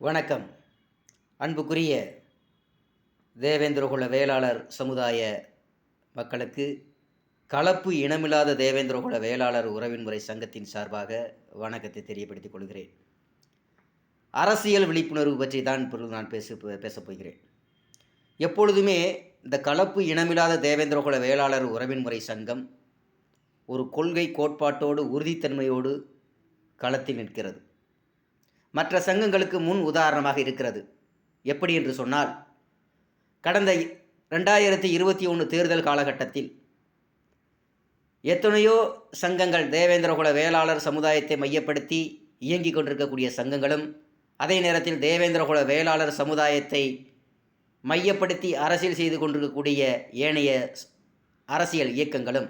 வணக்கம். அன்புக்குரிய தேவேந்திரகுல வேளாளர் சமுதாய மக்களுக்கு கலப்பு இனமில்லாத தேவேந்திரகுல வேளாளர் உறவின் முறை சங்கத்தின் சார்பாக வணக்கத்தை தெரியப்படுத்திக் கொள்கிறேன். அரசியல் விழிப்புணர்வு பற்றி தான் இப்பொழுது நான் பேச பேசப் போகிறேன். எப்பொழுதுமே இந்த கலப்பு இனமில்லாத தேவேந்திரகுல வேளாளர் உறவின் முறை சங்கம் ஒரு கொள்கை கோட்பாட்டோடு உறுதித்தன்மையோடு களத்தில் நிற்கிறது. மற்ற சங்கங்களுக்கு முன் உதாரணமாக இருக்கிறது. எப்படி என்று சொன்னால் கடந்த ரெண்டாயிரத்தி இருபத்தி ஒன்று தேர்தல் காலகட்டத்தில் எத்தனையோ சங்கங்கள் தேவேந்திரகுல வேளாளர் சமுதாயத்தை மையப்படுத்தி இயங்கிக் கொண்டிருக்கக்கூடிய சங்கங்களும் அதே நேரத்தில் தேவேந்திரகுல வேளாளர் சமுதாயத்தை மையப்படுத்தி அரசியல் செய்து கொண்டிருக்கக்கூடிய ஏனைய அரசியல் இயக்கங்களும்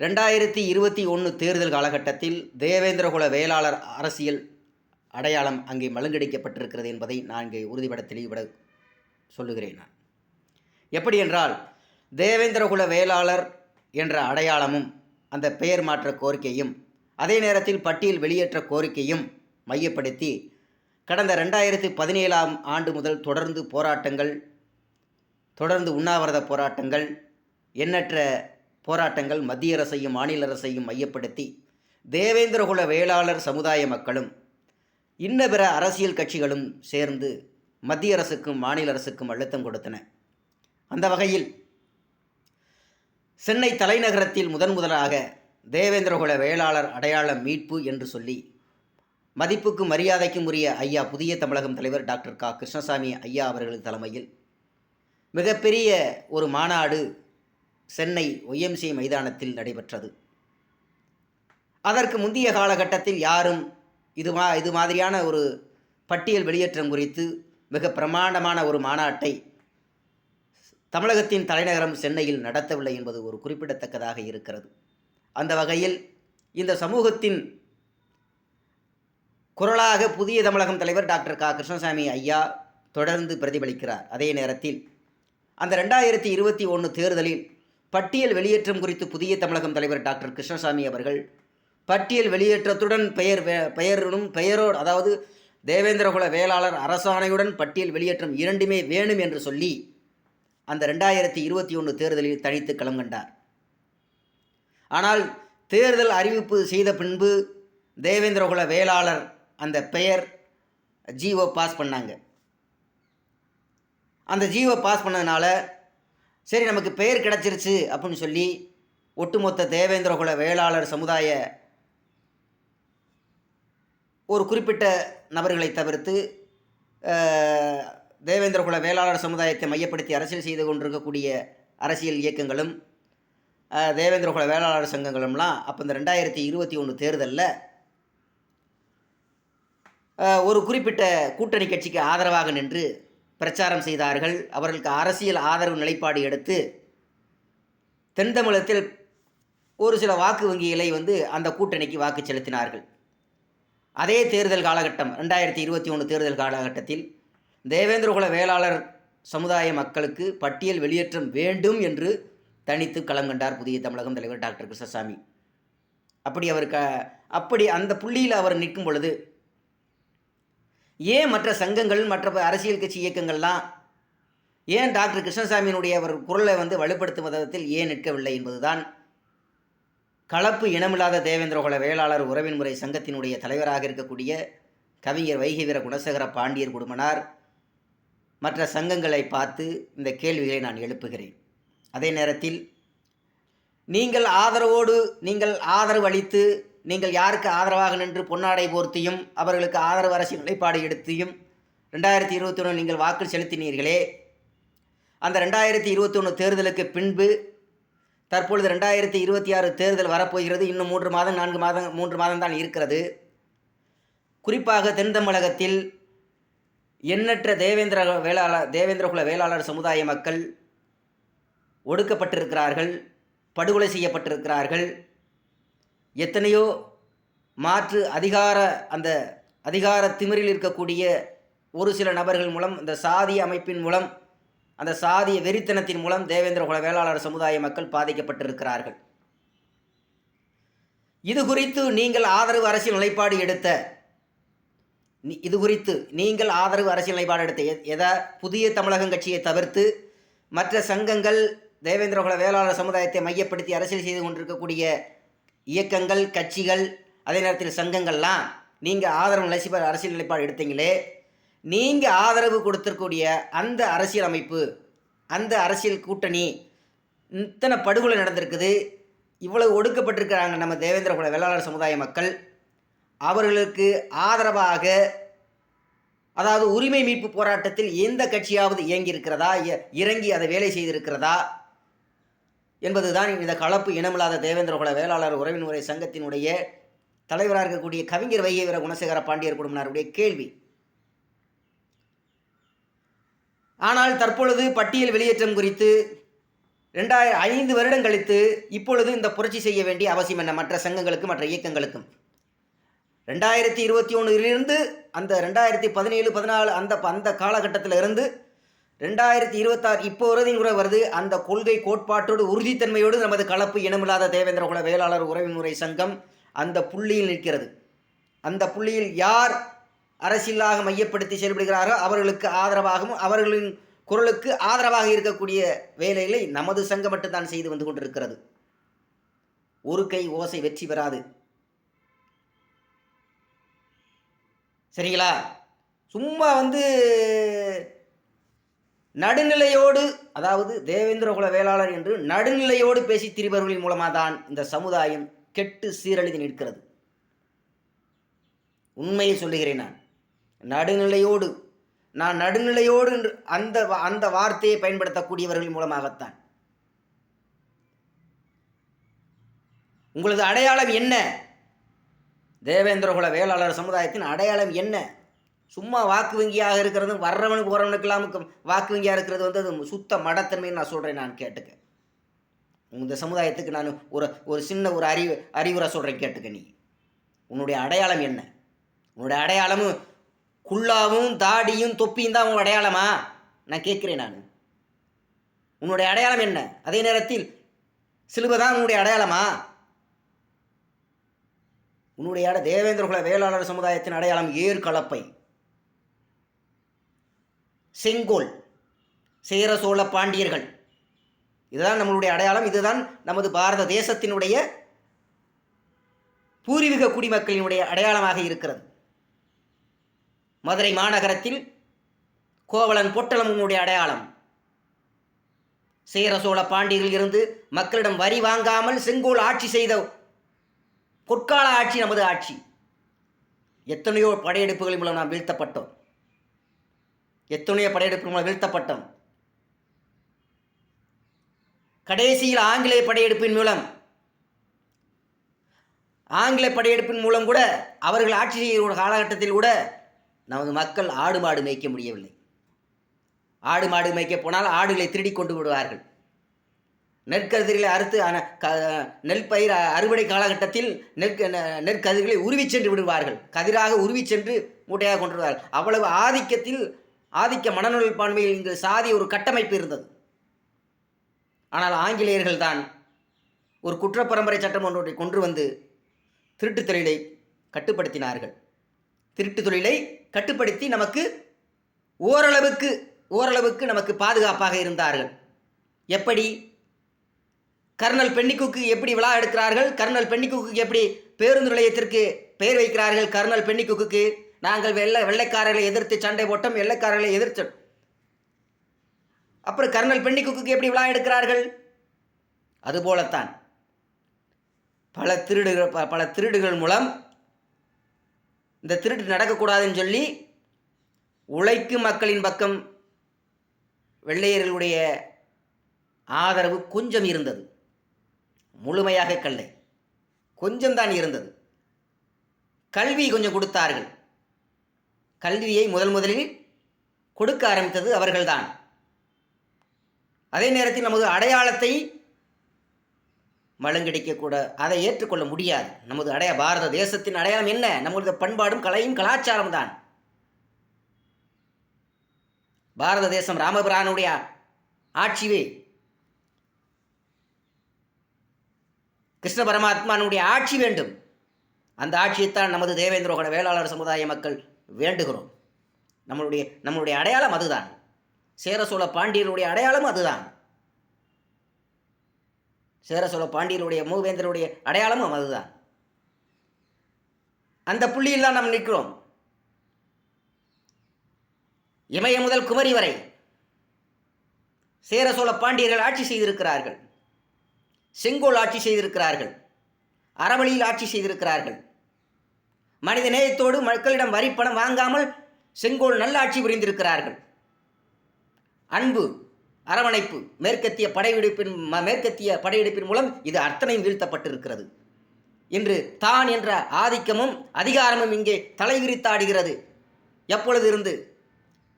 ரெண்டாயிரத்தி இருபத்தி ஒன்று தேர்தல் காலகட்டத்தில் தேவேந்திரகுல வேளாளர் அரசியல் அடையாளம் அங்கே மழுங்கடிக்கப்பட்டிருக்கிறது என்பதை நான் இங்கே உறுதிபட தெளிவுபட சொல்லுகிறேன் நான். எப்படி என்றால் தேவேந்திரகுல வேளாளர் என்ற அடையாளமும் அந்த பெயர் மாற்ற கோரிக்கையும் அதே நேரத்தில் பட்டியல் வெளியேற்ற கோரிக்கையும் மையப்படுத்தி கடந்த ரெண்டாயிரத்தி பதினேழாம் ஆண்டு முதல் தொடர்ந்து போராட்டங்கள் தொடர்ந்து உண்ணாவிரத போராட்டங்கள் எண்ணற்ற போராட்டங்கள் மத்திய அரசையும் மாநில அரசையும் மையப்படுத்தி தேவேந்திரகுல வேளாளர் சமுதாய மக்களும் இன்ன பிற அரசியல் கட்சிகளும் சேர்ந்து மத்திய அரசுக்கும் மாநில அரசுக்கும் அழுத்தம் கொடுத்தன. அந்த வகையில் சென்னை தலைநகரத்தில் முதன் முதலாக தேவேந்திரகுல வேளாளர் அடையாள மீட்பு என்று சொல்லி மதிப்புக்கும் மரியாதைக்கும் உரிய ஐயா புதிய தமிழகம் தலைவர் டாக்டர் கா. கிருஷ்ணசாமி ஐயா அவர்கள் தலைமையில் மிகப்பெரிய ஒரு மாநாடு சென்னை ஒய்எம்சி மைதானத்தில் நடைபெற்றது. அதற்கு முந்தைய காலகட்டத்தில் யாரும் இது மா இது மாதிரியான ஒரு பட்டியல் வெளியேற்றம் குறித்து மிக பிரமாண்டமான ஒரு மாநாட்டை தமிழகத்தின் தலைநகரம் சென்னையில் நடத்தவில்லை என்பது ஒரு குறிப்பிடத்தக்கதாக இருக்கிறது. அந்த வகையில் இந்த சமூகத்தின் குரலாக புதிய தமிழகம் தலைவர் டாக்டர் கா. கிருஷ்ணசாமி ஐயா தொடர்ந்து பிரதிபலிக்கிறார். அதே நேரத்தில் அந்த ரெண்டாயிரத்தி இருபத்தி ஒன்று தேர்தலில் பட்டியல் வெளியேற்றம் குறித்து புதிய தமிழகம் தலைவர் டாக்டர் கிருஷ்ணசாமி அவர்கள் பட்டியல் வெளியேற்றத்துடன் பெயர் பெயருடன் பெயரோடு அதாவது தேவேந்திரகுல வேளாளர் அரசாணையுடன் பட்டியல் வெளியேற்றம் இரண்டுமே வேணும் என்று சொல்லி அந்த ரெண்டாயிரத்தி இருபத்தி ஒன்று தேர்தலில் தனித்து களம் கண்டார். ஆனால் தேர்தல் அறிவிப்பு செய்த பின்பு தேவேந்திரகுல வேளாளர் அந்த பெயர் ஜிஓ பாஸ் பண்ணாங்க. அந்த ஜிஓ பாஸ் பண்ணதுனால சரி நமக்கு பெயர் கிடச்சிருச்சு அப்படின்னு சொல்லி ஒட்டுமொத்த தேவேந்திரகுல வேளாளர் சமுதாய ஒரு குறிப்பிட்ட நபர்களை தவிர்த்து தேவேந்திரகுல வேளாளர் சமுதாயத்தை மையப்படுத்தி அரசியல் செய்து கொண்டிருக்கக்கூடிய அரசியல் இயக்கங்களும் தேவேந்திரகுல வேளாளர் சங்கங்களும்லாம் அப்போ இந்த ரெண்டாயிரத்தி இருபத்தி ஒன்று தேர்தலில் ஒரு குறிப்பிட்ட கூட்டணி கட்சிக்கு ஆதரவாக நின்று பிரச்சாரம் செய்தார்கள். அவர்களுக்கு அரசியல் ஆதரவு நிலைப்பாடு எடுத்து தென் தமிழகத்தில் ஒரு சில வாக்கு வங்கிகளை வந்து அந்த கூட்டணிக்கு வாக்கு செலுத்தினார்கள். அதே தேர்தல் காலகட்டம் ரெண்டாயிரத்தி இருபத்தி ஒன்று தேர்தல் காலகட்டத்தில் தேவேந்திரகுல வேளாளர் சமுதாய மக்களுக்கு பட்டியல் வெளியேற்றம் வேண்டும் என்று தனித்து களம் கண்டார் புதிய தமிழகம் தலைவர் டாக்டர் கிருஷ்ணசாமி. அப்படி அவர் க அப்படி அந்த புள்ளியில் அவர் நிற்கும் பொழுது ஏன் மற்ற சங்கங்கள் மற்ற அரசியல் கட்சி இயக்கங்கள்லாம் ஏன் டாக்டர் கிருஷ்ணசாமியினுடைய அவர் குரலை வந்து வலுப்படுத்தும் விதத்தில் ஏன் நிற்கவில்லை என்பதுதான் கலப்பு இனமில்லாத தேவேந்திரகுல வேளாளர் உறவின் முறை சங்கத்தினுடைய தலைவராக இருக்கக்கூடிய கவிஞர் வைகவீர குணசேகர பாண்டியர் குடும்பனார். மற்ற சங்கங்களை பார்த்து இந்த கேள்விகளை நான் எழுப்புகிறேன். அதே நேரத்தில் நீங்கள் ஆதரவோடு நீங்கள் ஆதரவு அளித்து நீங்கள் யாருக்கு ஆதரவாக நின்று பொன்னாடை போர்த்தியும் அவர்களுக்கு ஆதரவு அரசியல் நிலைப்பாடு எடுத்தியும் ரெண்டாயிரத்தி இருபத்தி ஒன்று நீங்கள் வாக்கு செலுத்தினீர்களே? அந்த ரெண்டாயிரத்தி இருபத்தி ஒன்று தேர்தலுக்கு பின்பு தற்பொழுது ரெண்டாயிரத்தி இருபத்தி ஆறு தேர்தல் வரப்போகிறது. இன்னும் மூன்று மாதம் நான்கு மாதம் மூன்று மாதம் தான் இருக்கிறது. குறிப்பாக தென் தமிழகத்தில் எண்ணற்ற தேவேந்திர வேளாளர் தேவேந்திரகுல வேளாளர் சமுதாய மக்கள் ஒடுக்கப்பட்டிருக்கிறார்கள் படுகொலை செய்யப்பட்டிருக்கிறார்கள். எத்தனையோ மாற்று அதிகார அந்த அதிகார திமிரில் இருக்கக்கூடிய ஒரு சில நபர்கள் மூலம் இந்த சாதிய அமைப்பின் மூலம் அந்த சாதிய வெறித்தனத்தின் மூலம் தேவேந்திரகுல வேளாளர் சமுதாய மக்கள் பாதிக்கப்பட்டிருக்கிறார்கள். இது குறித்து நீங்கள் ஆதரவு அரசியல் நிலைப்பாடு எடுத்த இது குறித்து நீங்கள் ஆதரவு அரசியல் நிலைப்பாடு எடுத்த எதா புதிய தமிழகம் கட்சியை தவிர்த்து மற்ற சங்கங்கள் தேவேந்திரகுல வேளாளர் சமுதாயத்தை மையப்படுத்தி அரசியல் செய்து கொண்டிருக்கக்கூடிய இயக்கங்கள் கட்சிகள் அதே நேரத்தில் சங்கங்கள்லாம் நீங்கள் ஆதரவு நிலைப்பாடு அரசியல் நிலைப்பாடு எடுத்தீங்களே நீங்கள் ஆதரவு கொடுத்துருக்கூடிய அந்த அரசியல் அமைப்பு அந்த அரசியல் கூட்டணி இத்தனை படுகொலை நடந்திருக்குது. இவ்வளவு ஒடுக்கப்பட்டிருக்கிறாங்க நம்ம தேவேந்திரகுல வேளாளர் சமுதாய மக்கள். அவர்களுக்கு ஆதரவாக அதாவது உரிமை மீட்பு போராட்டத்தில் எந்த கட்சியாவது இயங்கி இருக்கிறதா இ- இறங்கி அதை வேலை செய்திருக்கிறதா? என்பதுதான் இந்த கலப்பு இனமில்லாத தேவேந்திரகுல வேளாளர் உறவின் முறை சங்கத்தினுடைய தலைவராக இருக்கக்கூடிய கவிஞர் வைகை வீர குணசேகர பாண்டியர் குடும்பத்தினருடைய கேள்வி. ஆனால் தற்பொழுது பட்டியல் வெளியேற்றம் குறித்து ரெண்டாயிரம் ஐந்து வருடம் கழித்து இப்பொழுது இந்த புரட்சி செய்ய வேண்டிய அவசியம் என்ன? மற்ற சங்கங்களுக்கும் மற்ற இயக்கங்களுக்கும். ரெண்டாயிரத்தி இருபத்தி ஒன்றிலிருந்து அந்த ரெண்டாயிரத்தி பதினேழு பதினாலு அந்த அந்த காலகட்டத்தில் இருந்து ரெண்டாயிரத்தி இருபத்தாறு இப்போ வரையும் கூட வருது. அந்த கொள்கை கோட்பாட்டோடு உறுதித்தன்மையோடு நமது கலப்பு இனமில்லாத தேவேந்திரகுல வேளாளர் உறவுமுறை சங்கம் அந்த புள்ளியில் நிற்கிறது. அந்த புள்ளியில் யார் அரசியலாக மையப்படுத்தி செயல்படுகிறாரோ அவர்களுக்கு ஆதரவாகவும் அவர்களின் குரலுக்கு ஆதரவாக இருக்கக்கூடிய வேலைகளை நமது சங்கம் மட்டும்தான் செய்து வந்து கொண்டிருக்கிறது. ஒரு கை ஓசை வெற்றி பெறாது. சரிங்களா? சும்மா வந்து நடுநிலையோடு அதாவது தேவேந்திரகுல வேளாளர் என்று நடுநிலையோடு பேசி திரிபவர்களின் மூலமாக தான் இந்த சமுதாயம் கெட்டு சீரழிந்து நிற்கிறது. உண்மையை சொல்லுகிறேன் நான். நடுநிலையோடு நான் நடுநிலையோடு என்று அந்த வா- அந்த வார்த்தையை பயன்படுத்தக்கூடியவர்கள் மூலமாகத்தான். உங்களது அடையாளம் என்ன? தேவேந்திரகுல வேளாளர் சமுதாயத்தின் அடையாளம் என்ன? சும்மா வாக்கு வங்கியாக இருக்கிறது வர்றவனுக்கு போகிறவனுக்கெல்லாம் வாக்கு வங்கியாக இருக்கிறது வந்து அது சுத்த மடத்தன்மைன்னு நான் சொல்கிறேன் நான் கேட்டுக்க. இந்த சமுதாயத்துக்கு நான் ஒரு ஒரு சின்ன ஒரு அறிவு அறிவுரை சொல்கிறேன் கேட்டுக்க நீ. உன்னுடைய அடையாளம் என்ன? உன்னுடைய அடையாளமும் குல்லாவும் தாடியும் தொப்பியும் தான் உன் அடையாளமா? நான் கேட்குறேன் நான். உன்னுடைய அடையாளம் என்ன? அதே நேரத்தில் சிலுவை தான் உன்னுடைய அடையாளமா? உன்னுடைய அட தேவேந்திரகுல வேளாளர் சமுதாயத்தின் அடையாளம் ஏர் கலப்பை. செங்கோல் சேர சோழ பாண்டியர்கள். இதுதான் நம்மளுடைய அடையாளம். இதுதான் நமது பாரத தேசத்தினுடைய பூர்வீக குடிமக்களினுடைய அடையாளமாக இருக்கிறது. மதுரை மாநகரத்தில் கோவலன் பொட்டலம் அடையாளம். சேர சோழ பாண்டியர்கள் இருந்து மக்களிடம் வரி வாங்காமல் செங்கோல் ஆட்சி செய்த பொற்கால ஆட்சி நமது ஆட்சி. எத்தனையோ படையெடுப்புகளின் மூலம் நாம் வீழ்த்தப்பட்டோம். எத்தனையோ படையெடுப்பு மூலம் வீழ்த்தப்பட்டோம். கடைசியில் ஆங்கிலேய படையெடுப்பின் மூலம் ஆங்கில படையெடுப்பின் மூலம் கூட அவர்கள் ஆட்சி செய்கிற காலகட்டத்தில் கூட நமது மக்கள் ஆடு மாடு மேய்க்க முடியவில்லை. ஆடு மாடு மேய்க்க போனால் ஆடுகளை திருடி கொண்டு விடுவார்கள். நெற்கதிர்களை அறுத்து அன- க- நெல் பயிர் அறுவடை காலகட்டத்தில் நெற் நெ- நெற்கதிர்களை உருவி சென்று விடுவார்கள். கதிராக உருவிச் சென்று மூட்டையாக கொண்டு வருவார்கள். அவ்வளவு ஆதிக்கத்தில் ஆதிக்க மனநலப்பான்மையில் இங்கு சாதி ஒரு கட்டமைப்பு இருந்தது. ஆனால் ஆங்கிலேயர்கள் தான் ஒரு குற்றப்பரம்பரை சட்டம் ஒன்றை கொண்டு வந்து திருட்டுத் தொழிலை கட்டுப்படுத்தினார்கள். திருட்டு தொழிலை கட்டுப்படுத்தி நமக்கு ஓரளவுக்கு ஓரளவுக்கு நமக்கு பாதுகாப்பாக இருந்தார்கள். எப்படி? கர்னல் பென்னிக்குக்கு எப்படி விழா எடுக்கிறார்கள்? கர்னல் பென்னிக்குக்கு எப்படி பேருந்து நிலையத்திற்கு பெயர் வைக்கிறார்கள்? கர்னல் பென்னிக்குக்கு நாங்கள் வெள்ளை வெள்ளைக்காரர்களை எதிர்த்து சண்டை போட்டோம் வெள்ளைக்காரர்களை எதிர்த்து அப்புறம் கர்னல் பெண்ணிக்குக்கு எப்படி விழா எடுக்கிறார்கள்? அதுபோலத்தான் பல திருடுகள் ப- பல திருடுகள் மூலம் இந்த திருட்டு நடக்கக்கூடாதுன்னு சொல்லி உழைக்கும் மக்களின் பக்கம் வெள்ளையர்களுடைய ஆதரவு கொஞ்சம் இருந்தது. முழுமையாக கல்லை. கொஞ்சம் தான் இருந்தது. கல்வி கொஞ்சம் கொடுத்தார்கள். கல்வியை முதல் முதலில் கொடுக்க ஆரம்பித்தது அவர்கள்தான். அதே நேரத்தில் நமது அடையாளத்தை மழுங்கடிக்கக்கூட அதை ஏற்றுக்கொள்ள முடியாது. நமது அடைய பாரத தேசத்தின் அடையாளம் என்ன? நம்மளது பண்பாடும் கலையும் கலாச்சாரம் தான் பாரத தேசம் ராமபிரானுடைய ஆட்சிவே. கிருஷ்ண பரமாத்மானுடைய ஆட்சி வேண்டும். அந்த ஆட்சியைத்தான் நமது தேவேந்திரோகட வேளாளர் சமுதாய மக்கள் வேண்டுகிறோம். நம்மளுடைய நம்மளுடைய அடையாளம் அதுதான். சேர சோழ பாண்டியருடைய அடையாளம் அதுதான். சேர சோழ பாண்டியருடைய மூவேந்தருடைய அடையாளமும் அதுதான். அந்த புள்ளியில் தான் நாம் நிற்கிறோம். இமய முதல் குமரி வரை சேர சோழ பாண்டியர்கள் ஆட்சி செய்திருக்கிறார்கள். செங்கோல் ஆட்சி செய்திருக்கிறார்கள். அறவழியில் ஆட்சி செய்திருக்கிறார்கள். மனித நேயத்தோடு மக்களிடம் வரிப்பணம் வாங்காமல் செங்கோல் நல்லாட்சி புரிந்திருக்கிறார்கள். அன்பு அரவணைப்பு மேற்கத்திய படையெடுப்பின் ம- மேற்கத்திய படையெடுப்பின் மூலம் இது அத்தனையும் வீழ்த்தப்பட்டிருக்கிறது. இன்று தான் என்ற ஆதிக்கமும் அதிகாரமும் இங்கே தலைவிரித்தாடுகிறது. எப்பொழுது இருந்து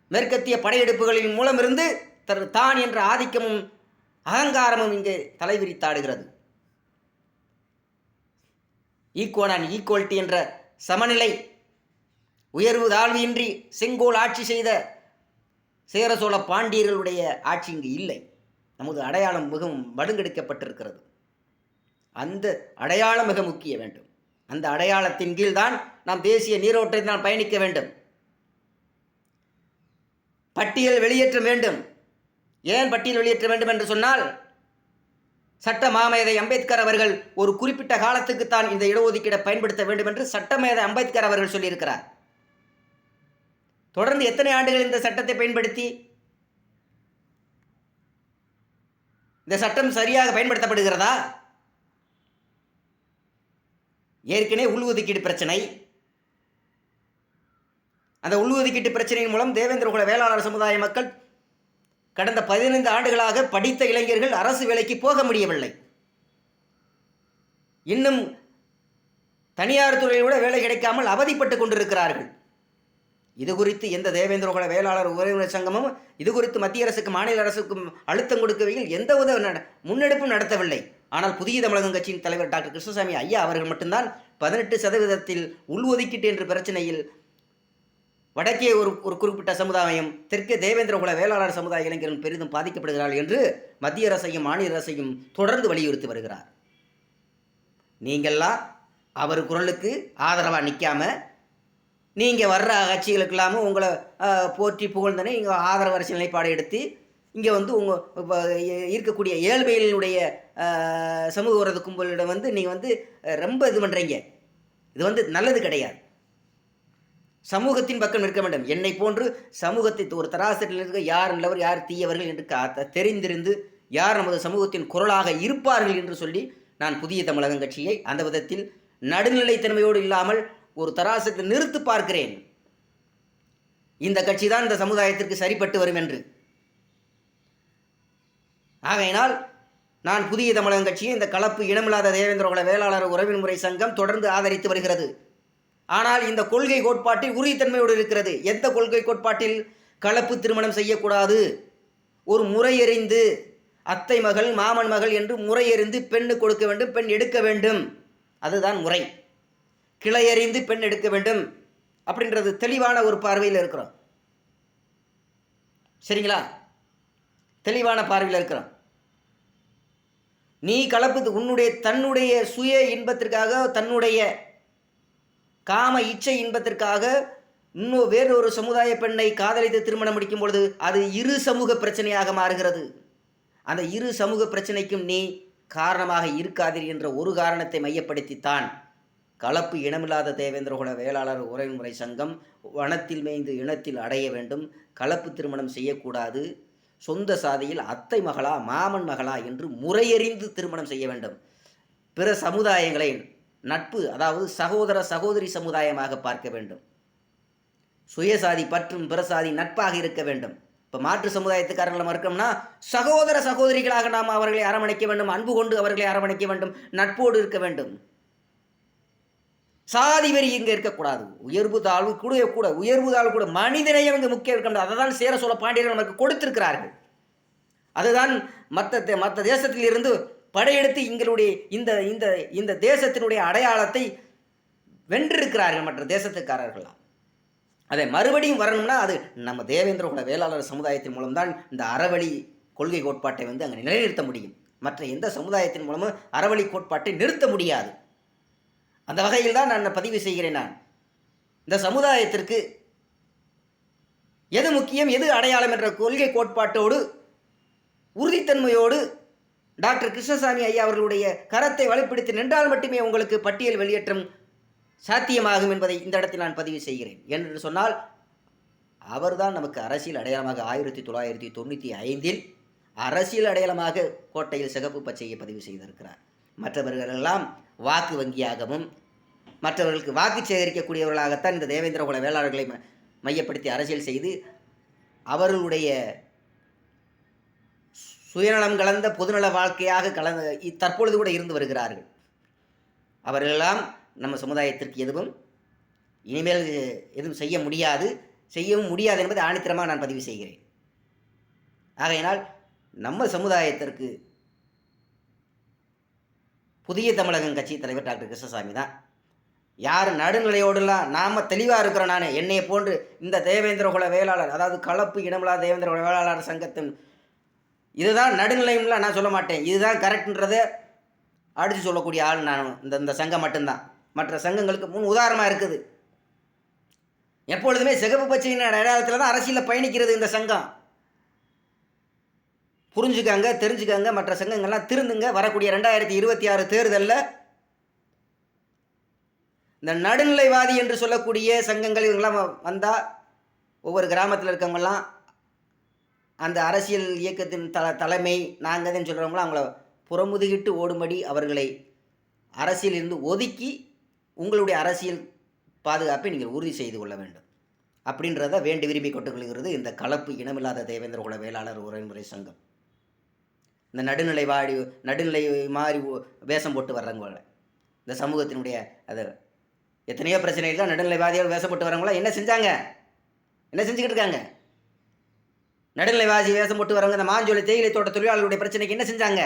மேற்கத்திய படையெடுப்புகளின் மூலம் இருந்து தான் என்ற ஆதிக்கமும் அகங்காரமும் இங்கே தலைவிரித்தாடுகிறது. ஈக்குவல் அண்ட் ஈக்குவல்ட்டி என்ற சமநிலை. உயர்வு தாழ்வின்றி செங்கோல் ஆட்சி செய்த சேர சோழ பாண்டியர்களுடைய ஆட்சி இங்கு இல்லை. நமது அடையாளம் மிகவும் வடுங்கெடுக்கப்பட்டிருக்கிறது. அந்த அடையாளம் மிக முக்கிய வேண்டும். அந்த அடையாளத்தின் கீழ்தான் நாம் தேசிய நீரோட்டத்தில் நாம் பயணிக்க வேண்டும். பட்டியல் வெளியேற்ற வேண்டும். ஏன் பட்டியல் வெளியேற்ற வேண்டும் என்று சொன்னால் சட்ட மாமேதை அம்பேத்கர் அவர்கள் ஒரு குறிப்பிட்ட காலத்துக்குத்தான் இந்த இடஒதுக்கீடை பயன்படுத்த வேண்டும் என்று சட்டமேதை அம்பேத்கர் அவர்கள் சொல்லியிருக்கிறார். தொடர்ந்து எத்தனை ஆண்டுகள் இந்த சட்டத்தை பயன்படுத்தி? இந்த சட்டம் சரியாக பயன்படுத்தப்படுகிறதா? ஏற்கனவே உள்ஒதுக்கீடு பிரச்சனை. அந்த உள்ஒதுக்கீட்டு பிரச்சனையின் மூலம் தேவேந்திர குல வேளாளர் சமுதாய மக்கள் கடந்த பதினைந்து ஆண்டுகளாக படித்த இளைஞர்கள் அரசு வேலைக்கு போக முடியவில்லை. இன்னும் தனியார் துறையில் கூட வேலை கிடைக்காமல் அவதிப்பட்டு கொண்டிருக்கிறார்கள். இது குறித்து எந்த தேவேந்திர குல வேளாளர் உறவினர் சங்கமும் இது குறித்து மத்திய அரசுக்கு மாநில அரசுக்கும் அழுத்தம் கொடுக்கவையில் எந்த உத முன்னெடுப்பும் நடத்தவில்லை. ஆனால் புதிய தமிழகம் கட்சியின் தலைவர் டாக்டர் கிருஷ்ணசாமி ஐயா அவர்கள் மட்டும்தான் பதினெட்டு சதவீதத்தில் உள்ஒதுக்கீட்டு என்ற பிரச்சனையில் வடக்கே ஒரு ஒரு குறிப்பிட்ட சமுதாயம் தெற்கே தேவேந்திர குல வேளாளர் சமுதாய இளைஞர்கள் பெரிதும் பாதிக்கப்படுகிறார்கள் என்று மத்திய அரசையும் மாநில அரசையும் தொடர்ந்து வலியுறுத்தி வருகிறார். நீங்கள்லாம் அவர் குரலுக்கு ஆதரவாக நிற்காம நீங்கள் வர்ற கட்சிகளுக்கெல்லாமும் உங்களை போற்றி புகழ்ந்தனே இங்கே ஆதரவு அரசியல் நிலைப்பாடு எடுத்து இங்கே வந்து உங்கள் இருக்கக்கூடிய ஏழ்மையினுடைய சமூக உறவு கும்பலிடம் வந்து நீங்கள் வந்து ரொம்ப இது பண்ணுறீங்க இது வந்து நல்லது கிடையாது. சமூகத்தின் பக்கம் நிற்க வேண்டும். என்னை போன்று சமூகத்தை ஒரு தராசரியில் இருக்க யார் நல்லவர் யார் தீயவர்கள் என்று கா- தெரிந்திருந்து யார் நமது சமூகத்தின் குரலாக இருப்பார்கள் என்று சொல்லி நான் புதிய தமிழகம் கட்சியை அந்த விதத்தில் நடுநிலைத்தன்மையோடு இல்லாமல் ஒரு தராசத்தை நிறுத்து பார்க்கிறேன். இந்த கட்சி தான் இந்த சமுதாயத்திற்கு சரிப்பட்டு வரும் என்று. ஆகையினால் நான் புதிய தமிழகம் கட்சியை இந்த கலப்பு இனமில்லாத தேவேந்திரகுல வேளாளர் உறவின் முறை சங்கம் தொடர்ந்து ஆதரித்து வருகிறது. ஆனால் இந்த கொள்கை கோட்பாட்டில் உறுதித்தன்மையோடு இருக்கிறது. எந்த கொள்கை கோட்பாட்டில் கலப்பு திருமணம் செய்யக்கூடாது? ஒரு முறையறிந்து அத்தை மகள் மாமன் மகள் என்று முறையறிந்து பெண்ணு கொடுக்க வேண்டும் பெண் எடுக்க வேண்டும். அதுதான் முறை. கிளையறிந்து பெண் எடுக்க வேண்டும் அப்படின்றது தெளிவான ஒரு பார்வையில் இருக்கிறோம். சரிங்களா? தெளிவான பார்வையில் இருக்கிறோம். நீ கலப்பு உன்னுடைய தன்னுடைய சுய இன்பத்திற்காக தன்னுடைய காம இச்சை இன்பத்திற்காக இன்னும் வேறொரு சமுதாய பெண்ணை காதலித்து திருமணம் முடிக்கும் பொழுது அது இரு சமூக பிரச்சனையாக மாறுகிறது. அந்த இரு சமூக பிரச்சனைக்கும் நீ காரணமாக இருக்காதீர் என்ற ஒரு காரணத்தை மையப்படுத்தித்தான் கலப்பு இனமில்லாத தேவேந்திரகுல வேளாளர் உறவுமுறை சங்கம் வனத்தில் மேய்ந்து இனத்தில் அடைய வேண்டும் கலப்பு திருமணம் செய்யக்கூடாது சொந்த சாதியில் அத்தை மகளா மாமன் மகளா என்று முறையறிந்து திருமணம் செய்ய வேண்டும். பிற சமுதாயங்களை நட்பு அதாவது சகோதர சகோதரி சமுதாயமாக பார்க்க வேண்டும். சுயசாதி பற்றும் பிறசாதி நட்பாக இருக்க வேண்டும். இப்போ மாற்று சமுதாயத்துக்காரங்களை மறுக்கணும்னா சகோதர சகோதரிகளாக நாம் அவர்களை அரவணைக்க வேண்டும் அன்பு கொண்டு அவர்களை அரவணைக்க வேண்டும் நட்போடு இருக்க வேண்டும். சாதி வெறி இங்கே இருக்கக்கூடாது. உயர்வு தாழ்வு கூட கூட உயர்வு தாழ்வு கூட மனிதநேயம் இங்கே முக்கியம் இருக்கின்றது அதை தான் சேர சோழ பாண்டியர்கள் நமக்கு கொடுத்திருக்கிறார்கள். அதுதான் மற்ற மற்ற தேசத்தில் இருந்து படையெடுத்து எங்களுடைய இந்த இந்த இந்த தேசத்தினுடைய அடையாளத்தை வென்றிருக்கிறார்கள் மற்ற தேசத்துக்காரர்களாம் அதை மறுபடியும் வரணும்னா அது நம்ம தேவேந்திரோட வேளாளர் சமுதாயத்தின் மூலம்தான் இந்த அறவழி கொள்கை கோட்பாட்டை வந்து அங்கே நிலைநிறுத்த முடியும். மற்ற எந்த சமுதாயத்தின் மூலமும் அறவழி கோட்பாட்டை நிறுத்த முடியாது. அந்த வகையில் தான் நான் பதிவு செய்கிறேன் நான். இந்த சமுதாயத்திற்கு எது முக்கியம் எது அடையாளம் என்ற கொள்கை கோட்பாட்டோடு உறுதித்தன்மையோடு டாக்டர் கிருஷ்ணசாமி ஐயா அவர்களுடைய கரத்தை வலுப்படுத்தி நின்றால் மட்டுமே உங்களுக்கு பட்டியல் வெளியேற்றம் சாத்தியமாகும் என்பதை இந்த இடத்தில் நான் பதிவு செய்கிறேன். என்று சொன்னால் அவர்தான் நமக்கு அரசியல் அடையாளமாக ஆயிரத்தி தொள்ளாயிரத்தி தொண்ணூற்றி ஐந்தில் அரசியல் அடையாளமாக கோட்டையில் சிகப்பு பச்சையை பதிவு செய்திருக்கிறார். மற்றவர்களெல்லாம் வாக்கு வங்கியாகவும் மற்றவர்களுக்கு வாக்கு சேகரிக்கக்கூடியவர்களாகத்தான் இந்த தேவேந்திர குல வேளாளர்களை ம- மையப்படுத்தி அரசியல் செய்து அவர்களுடைய சுயநலம் கலந்த பொதுநல வாழ்க்கையாக கலந்து தற்பொழுது கூட இருந்து வருகிறார்கள். அவர்களெல்லாம் நம்ம சமுதாயத்திற்கு எதுவும் இனிமேல் எதுவும் செய்ய முடியாது. செய்யவும் முடியாது என்பதை ஆணித்தரமாக நான் பதிவு செய்கிறேன். ஆகையினால் நம்ம சமுதாயத்திற்கு புதிய தமிழகம் கட்சி தலைவர் டாக்டர் கிருஷ்ணசாமி தான். யார் நடுநிலையோடுலாம் நாம் தெளிவாக இருக்கிறோம் நான். என்னையை போன்று இந்த தேவேந்திர குல வேளாளர் அதாவது கலப்பு இடமலா தேவேந்திர குல வேளாளர் சங்கத்தின் இதுதான் நடுநிலையம்லாம் நான் சொல்ல மாட்டேன். இதுதான் கரெக்டுன்றதை அடித்து சொல்லக்கூடிய ஆள் நான். இந்த இந்த சங்கம் மட்டும்தான். மற்ற சங்கங்களுக்கு முன் உதாரணமாக இருக்குது. எப்பொழுதுமே சிகப்பு பச்சையின் அடையாளத்தில் தான் அரசியலில் பயணிக்கிறது இந்த சங்கம். புரிஞ்சுக்காங்க தெரிஞ்சுக்காங்க மற்ற சங்கங்கள்லாம் திருந்துங்க. வரக்கூடிய ரெண்டாயிரத்தி இருபத்தி ஆறு தேர்தலில் இந்த நடுநிலைவாதி என்று சொல்லக்கூடிய சங்கங்கள் இவங்கெல்லாம் வந்தால் ஒவ்வொரு கிராமத்தில் இருக்கவங்கெல்லாம் அந்த அரசியல் இயக்கத்தின் த தலைமை நாங்கள் தான் சொல்கிறவங்களாம் அவங்கள புறமுதுகிட்டு ஓடும்படி அவர்களை அரசியலிருந்து ஒதுக்கி உங்களுடைய அரசியல் பாதுகாப்பை நீங்கள் உறுதி செய்து கொள்ள வேண்டும். அப்படின்றத வேண்டி விரும்பி கொண்டுகொள்கிறது இந்த கலப்பு இனமில்லாத தேவேந்திர குல வேளாளர் உறவுமுறை சங்கம். இந்த நடுநிலை வாடி நடுநிலை மாதிரி வேஷம் போட்டு வர்றவங்கள. இந்த சமூகத்தினுடைய அது எத்தனையோ பிரச்சனைகள் நடுநிலைவாதிகள் வேஷம் போட்டு வர்றவங்கள? என்ன செஞ்சாங்க? என்ன செஞ்சுக்கிட்டு இருக்காங்க? நடுநிலைவாதி வேஷம் போட்டு வரவங்க இந்த மாஞ்சோலை தேயிலை தோட்ட தொழிலாளர்களுடைய பிரச்சனைக்கு என்ன செஞ்சாங்க?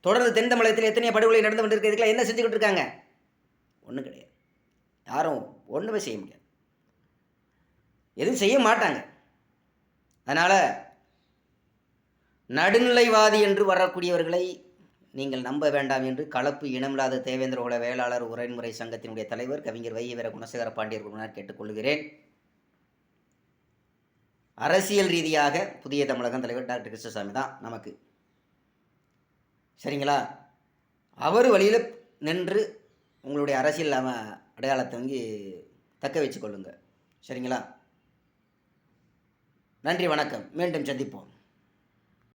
தொடர்ந்து தென் தமிழகத்தில் எத்தனையோ படுகொலை நடந்து கொண்டிருக்கிறதுக்குலாம் என்ன செஞ்சுக்கிட்டு இருக்காங்க? ஒன்றும் கிடையாது. யாரும் ஒன்றுமே செய்ய முடியாது. எதுவும் செய்ய மாட்டாங்க. அதனால் நடுநிலைவாதி என்று வரக்கூடியவர்களை நீங்கள் நம்ப வேண்டாம் என்று கலப்பு இனமில்லாத தேவேந்திர குல வேளாளர் உரைமுறை சங்கத்தினுடைய தலைவர் கவிஞர் வை வீர குணசேகர பாண்டியர் முன்னர் கேட்டுக்கொள்கிறேன் அரசியல் ரீதியாக புதிய தமிழகம் தலைவர் டாக்டர் கிருஷ்ணசாமி தான் நமக்கு. சரிங்களா? அவர் வழியில் நின்று உங்களுடைய அரசியல் அடையாளத்தை வந்து தக்க வச்சுக்கொள்ளுங்க சரிங்களா? நன்றி வணக்கம். மீண்டும் சந்திப்போம்.